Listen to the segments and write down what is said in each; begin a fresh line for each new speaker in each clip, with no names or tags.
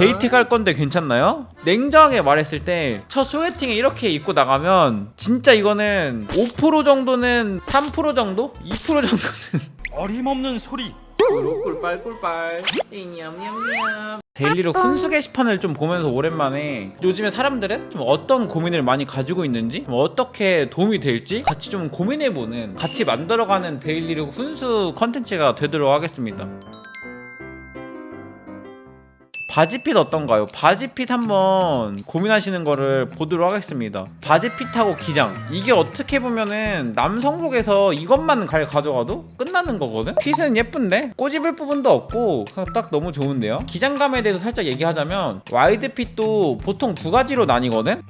데이트 갈 건데 괜찮나요? 냉정하게 말했을 때 첫 소개팅에 이렇게 입고 나가면 진짜 이거는 5% 정도는 3% 정도? 2% 정도는.
어림없는 소리.
꿀빨 꿀빨. 냠냠냠. 데일리로 훈수 게시판을 좀 보면서 오랜만에 요즘에 사람들은 좀 어떤 고민을 많이 가지고 있는지 좀 어떻게 도움이 될지 같이 좀 고민해보는 같이 만들어가는 데일리로 훈수 컨텐츠가 되도록 하겠습니다 바지핏 어떤가요? 바지핏 한번 고민하시는 거를 보도록 하겠습니다. 바지핏하고 기장. 이게 어떻게 보면은 남성복에서 이것만 갈 가져가도 끝나는 거거든? 핏은 예쁜데 꼬집을 부분도 없고 딱 너무 좋은데요? 기장감에 대해서 살짝 얘기하자면 와이드 핏도 보통 두 가지로 나뉘거든?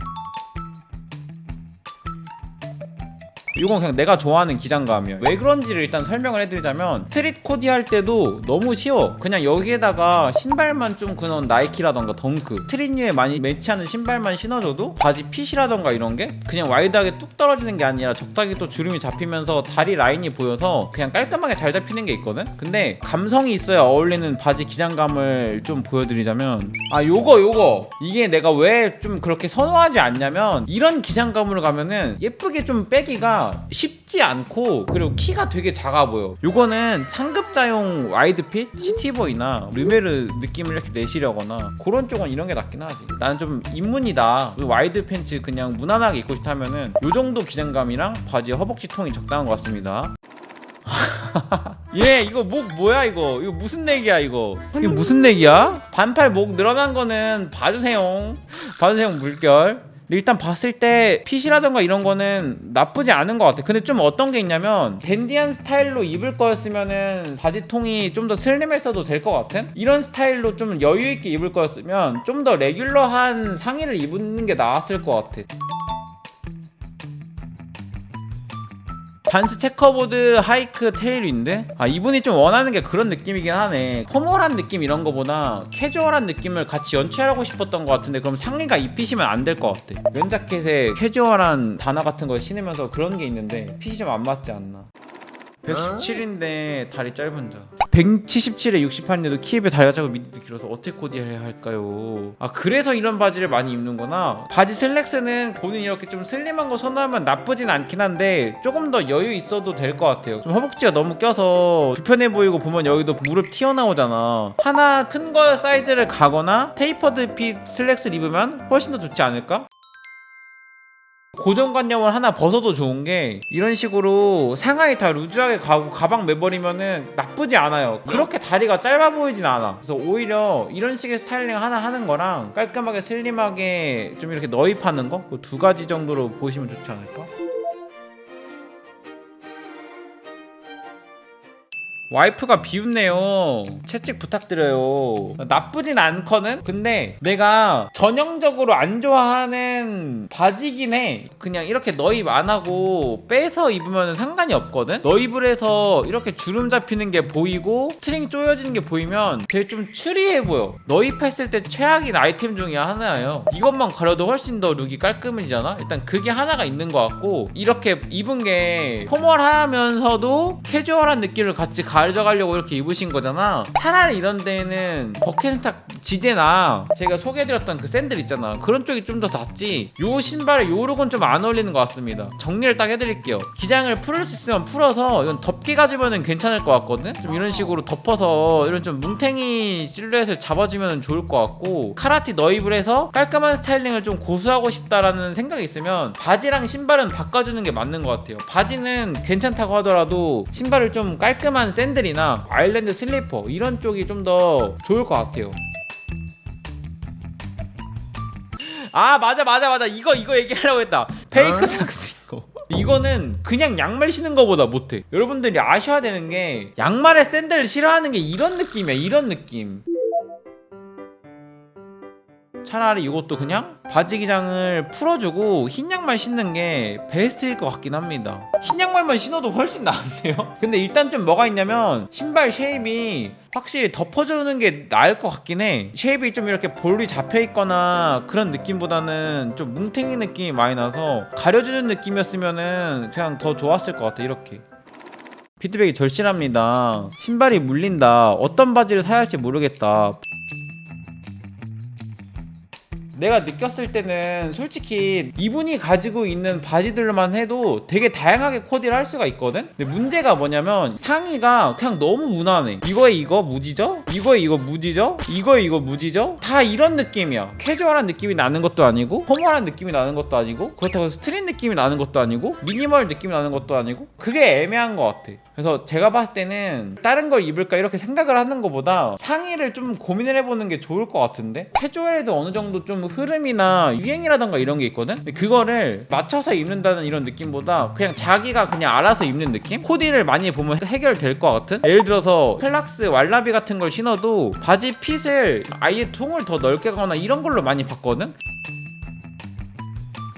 이건 그냥 내가 좋아하는 기장감이야. 왜 그런지를 일단 설명을 해드리자면 스트릿 코디 할 때도 너무 쉬워. 그냥 여기에다가 신발만 좀 그런 나이키라던가 덩크 스트릿류에 많이 매치하는 신발만 신어줘도 바지 핏이라던가 이런 게 그냥 와이드하게 뚝 떨어지는 게 아니라 적당히 또 주름이 잡히면서 다리 라인이 보여서 그냥 깔끔하게 잘 잡히는 게 있거든. 근데 감성이 있어야 어울리는 바지 기장감을 좀 보여드리자면 아 요거 요거 이게 내가 왜 좀 그렇게 선호하지 않냐면 이런 기장감으로 가면은 예쁘게 좀 빼기가 쉽지 않고 그리고 키가 되게 작아 보여. 요거는 상급자용 와이드핏 시티보이나 르메르 느낌을 이렇게 내시려거나 그런 쪽은 이런 게 낫긴 하지. 나는 좀 입문이다. 와이드 팬츠 그냥 무난하게 입고 싶다면은 요 정도 기장감이랑 바지 허벅지 통이 적당한 것 같습니다. 얘 이거 목 뭐야 이거? 이거 무슨 내기야 이거? 이거 무슨 내기야? 반팔 목 늘어난 거는 봐주세요. 봐주세요 물결 근데 일단 봤을 때 핏이라던가 이런 거는 나쁘지 않은 것 같아. 근데 좀 어떤 게 있냐면 댄디한 스타일로 입을 거였으면은 바지통이 좀 더 슬림했어도 될 것 같은 이런 스타일로 좀 여유 있게 입을 거였으면 좀 더 레귤러한 상의를 입는 게 나았을 것 같아. 반스 체커보드 하이크 테일인데? 아 이분이 좀 원하는 게 그런 느낌이긴 하네. 포멀한 느낌 이런 거보다 캐주얼한 느낌을 같이 연출하고 싶었던 것 같은데 그럼 상의가 입히시면 안 될 것 같아. 면 자켓에 캐주얼한 단화 같은 걸 신으면서 그런 게 있는데 핏이 좀 안 맞지 않나 117인데 다리 짧은 자 177에 68인데도 키에 비해 다리가 작고 미디도 길어서 어떻게 코디해야 할까요? 아 그래서 이런 바지를 많이 입는구나 바지 슬랙스는 본인이 이렇게 좀 슬림한 거 선호하면 나쁘진 않긴 한데 조금 더 여유 있어도 될 것 같아요 좀 허벅지가 너무 껴서 불편해 보이고 보면 여기도 무릎 튀어나오잖아 하나 큰 거 사이즈를 가거나 테이퍼드 핏 슬랙스를 입으면 훨씬 더 좋지 않을까? 고정관념을 하나 벗어도 좋은 게 이런 식으로 상하이 다 루즈하게 가고 가방 매버리면은 나쁘지 않아요. 그렇게 다리가 짧아 보이진 않아. 그래서 오히려 이런 식의 스타일링 하나 하는 거랑 깔끔하게 슬림하게 좀 이렇게 너입하는 거 두 가지 정도로 보시면 좋지 않을까? 와이프가 비웃네요. 채찍 부탁드려요. 나쁘진 않거든? 근데 내가 전형적으로 안 좋아하는 바지긴 해. 그냥 이렇게 너입 안 하고 빼서 입으면 상관이 없거든? 너입을 해서 이렇게 주름 잡히는 게 보이고 스트링 조여지는 게 보이면 되게 좀 추리해 보여. 너입했을 때 최악인 아이템 중에 하나예요. 이것만 가려도 훨씬 더 룩이 깔끔해지잖아? 일단 그게 하나가 있는 것 같고 이렇게 입은 게 포멀하면서도 캐주얼한 느낌을 같이 가 져가려고 이렇게 입으신 거잖아. 차라리 이런 데는 버켄스탁 지제나 제가 소개해드렸던 그 샌들 있잖아. 그런 쪽이 좀 더 낫지. 요 신발에 요 룩은 좀 안 어울리는 것 같습니다. 정리를 딱 해드릴게요. 기장을 풀을 수 있으면 풀어서 이건 덮개 가지면은 괜찮을 것 같거든. 좀 이런 식으로 덮어서 이런 좀 뭉탱이 실루엣을 잡아주면 좋을 것 같고 카라티 너입을 해서 깔끔한 스타일링을 좀 고수하고 싶다라는 생각이 있으면 바지랑 신발은 바꿔주는 게 맞는 것 같아요. 바지는 괜찮다고 하더라도 신발을 좀 깔끔한 샌 들이나 아일랜드 슬리퍼 이런 쪽이 좀 더 좋을 것 같아요. 아 맞아 맞아 맞아. 이거 이거 얘기하려고 했다. 페이크 삭스 이거. 이거는 그냥 양말 신는 거보다 못해. 여러분들이 아셔야 되는 게 양말에 샌들을 싫어하는 게 이런 느낌이야 이런 느낌 차라리 이것도 그냥 바지 기장을 풀어주고 흰 양말 신는 게 베스트일 것 같긴 합니다. 흰 양말만 신어도 훨씬 나은데요? 근데 일단 좀 뭐가 있냐면 신발 쉐입이 확실히 덮어주는 게 나을 것 같긴 해. 쉐입이 좀 이렇게 볼이 잡혀 있거나 그런 느낌보다는 좀 뭉탱이 느낌이 많이 나서 가려주는 느낌이었으면은 그냥 더 좋았을 것 같아 이렇게. 피드백이 절실합니다. 신발이 물린다. 어떤 바지를 사야 할지 모르겠다. 내가 느꼈을 때는 솔직히 이분이 가지고 있는 바지들만 해도 되게 다양하게 코디를 할 수가 있거든? 근데 문제가 뭐냐면 상의가 그냥 너무 무난해. 이거에 이거 무지죠? 이거에 이거 무지죠? 이거에 이거 무지죠? 다 이런 느낌이야. 캐주얼한 느낌이 나는 것도 아니고 포멀한 느낌이 나는 것도 아니고 그렇다고 스트릿 느낌이 나는 것도 아니고 미니멀 느낌이 나는 것도 아니고 그게 애매한 것 같아. 그래서 제가 봤을 때는 다른 걸 입을까 이렇게 생각을 하는 것보다 상의를 좀 고민을 해보는 게 좋을 것 같은데 캐주얼에도 어느 정도 좀 흐름이나 유행이라던가 이런 게 있거든 그거를 맞춰서 입는다는 이런 느낌보다 그냥 자기가 그냥 알아서 입는 느낌? 코디를 많이 보면 해결될 것 같은? 예를 들어서 클락스 왈라비 같은 걸 신어도 바지 핏을 아예 통을 더 넓게 가거나 이런 걸로 많이 봤거든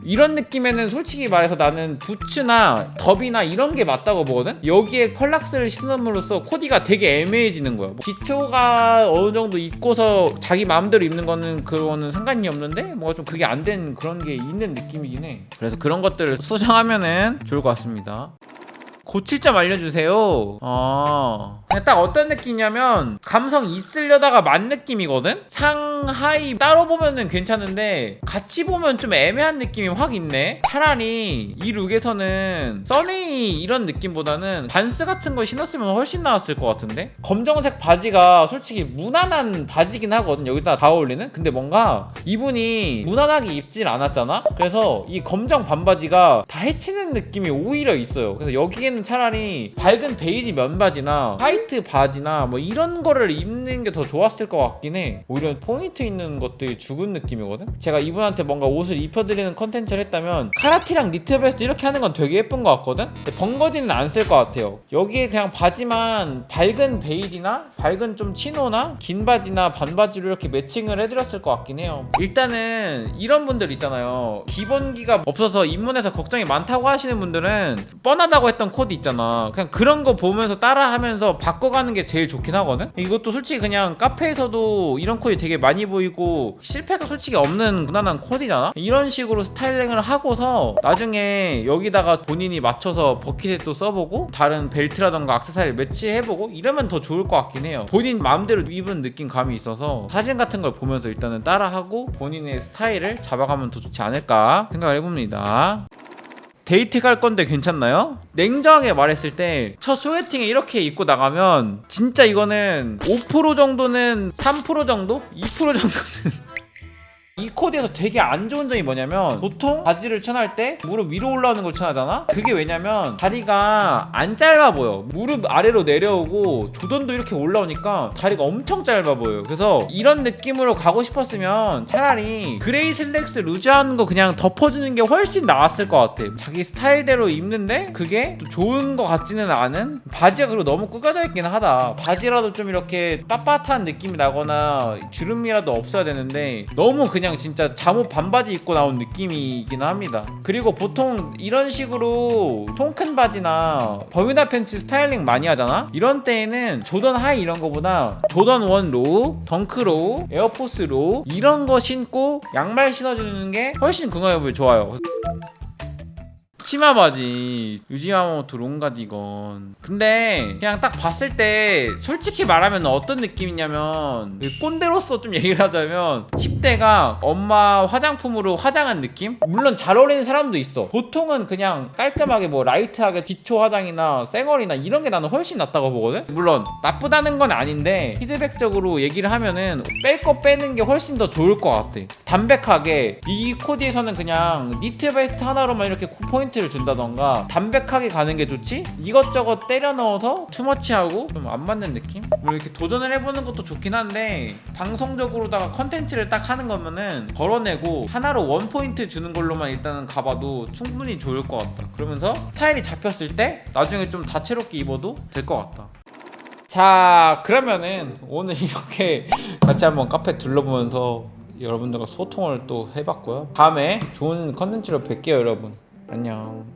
이런 느낌에는 솔직히 말해서 나는 부츠나 덥이나 이런 게 맞다고 보거든? 여기에 컬락스를 신음으로써 코디가 되게 애매해지는 거야. 뭐 기초가 어느 정도 있고서 자기 마음대로 입는 거는 그거는 상관이 없는데 뭔가 좀 그게 안 된 그런 게 있는 느낌이긴 해. 그래서 그런 것들을 수정하면은 좋을 것 같습니다. 고칠 점 알려주세요. 아. 그냥 딱 어떤 느낌이냐면, 감성 있으려다가 만 느낌이거든? 상 하이 따로 보면은 괜찮은데, 같이 보면 좀 애매한 느낌이 확 있네? 차라리 이 룩에서는 써니 이런 느낌보다는 반스 같은 거 신었으면 훨씬 나았을 것 같은데? 검정색 바지가 솔직히 무난한 바지긴 하거든. 여기다 다 어울리는? 근데 뭔가 이분이 무난하게 입질 않았잖아? 그래서 이 검정 반바지가 다 해치는 느낌이 오히려 있어요. 그래서 여기에는 차라리 밝은 베이지 면바지나 화이트 바지나 뭐 이런 거를 입는 게 더 좋았을 것 같긴 해. 오히려 포인트 있는 것들이 죽은 느낌이거든? 제가 이분한테 뭔가 옷을 입혀드리는 컨텐츠를 했다면 카라티랑 니트 베스트 이렇게 하는 건 되게 예쁜 것 같거든? 근데 번거지는 안 쓸 것 같아요. 여기에 그냥 바지만 밝은 베이지나 밝은 좀 치노나 긴 바지나 반바지로 이렇게 매칭을 해드렸을 것 같긴 해요. 일단은 이런 분들 있잖아요. 기본기가 없어서 입문해서 걱정이 많다고 하시는 분들은 뻔하다고 했던 코드 있잖아. 그냥 그런 거 보면서 따라하면서 바꿔가는 게 제일 좋긴 하거든. 이것도 솔직히 그냥 카페에서도 이런 코디 되게 많이 보이고 실패가 솔직히 없는 무난한 코디잖아. 이런 식으로 스타일링을 하고서 나중에 여기다가 본인이 맞춰서 버킷에 또 써보고 다른 벨트라던가 악세사리 매치해보고 이러면 더 좋을 것 같긴 해요. 본인 마음대로 입은 느낌 감이 있어서 사진 같은 걸 보면서 일단은 따라하고 본인의 스타일을 잡아가면 더 좋지 않을까 생각을 해봅니다. 데이트 갈 건데 괜찮나요? 냉정하게 말했을 때 첫 소개팅에 이렇게 입고 나가면 진짜 이거는 5% 정도는 3% 정도? 2% 정도는 이 코디에서 되게 안 좋은 점이 뭐냐면 보통 바지를 천할 때 무릎 위로 올라오는 걸 천하잖아? 그게 왜냐면 다리가 안 짧아 보여. 무릎 아래로 내려오고 조던도 이렇게 올라오니까 다리가 엄청 짧아 보여요. 그래서 이런 느낌으로 가고 싶었으면 차라리 그레이 슬랙스 루즈한 거 그냥 덮어주는 게 훨씬 나았을 것 같아. 자기 스타일대로 입는데 그게 또 좋은 것 같지는 않은 바지가 그리고 너무 꾸겨져 있긴 하다. 바지라도 좀 이렇게 빳빳한 느낌이 나거나 주름이라도 없어야 되는데 너무 그냥 진짜 잠옷 반바지 입고 나온 느낌이긴 합니다. 그리고 보통 이런 식으로 통큰 바지나 버뮤다 팬츠 스타일링 많이 하잖아? 이런 때에는 조던 하이 이런 거보다 조던 원 로우 덩크 로우 에어포스 로우 이런 거 신고 양말 신어주는 게 훨씬 건강에 좋아요 치마 바지 유지마모토 롱가디건. 근데 그냥 딱 봤을 때 솔직히 말하면 어떤 느낌이냐면 그 꼰대로서 좀 얘기를 하자면 10대가 엄마 화장품으로 화장한 느낌? 물론 잘 어울리는 사람도 있어. 보통은 그냥 깔끔하게 뭐 라이트하게 기초 화장이나 쌩얼이나 이런 게 나는 훨씬 낫다고 보거든? 물론 나쁘다는 건 아닌데 피드백적으로 얘기를 하면은 뺄 거 빼는 게 훨씬 더 좋을 것 같아. 담백하게. 이 코디에서는 그냥 니트 베스트 하나로만 이렇게 포인트를 준다던가 담백하게 가는 게 좋지? 이것저것 때려 넣어서 투머치하고 좀 안 맞는 느낌? 뭐 이렇게 도전을 해보는 것도 좋긴 한데 방송적으로다가 컨텐츠를 딱 하는 거면은 걸어내고 하나로 원 포인트 주는 걸로만 일단은 가봐도 충분히 좋을 것 같다. 그러면서 스타일이 잡혔을 때 나중에 좀 다채롭게 입어도 될 것 같다. 자 그러면은 오늘 이렇게 같이 한번 카페 둘러보면서 여러분들과 소통을 또 해봤고요. 다음에 좋은 컨텐츠로 뵐게요 여러분 안녕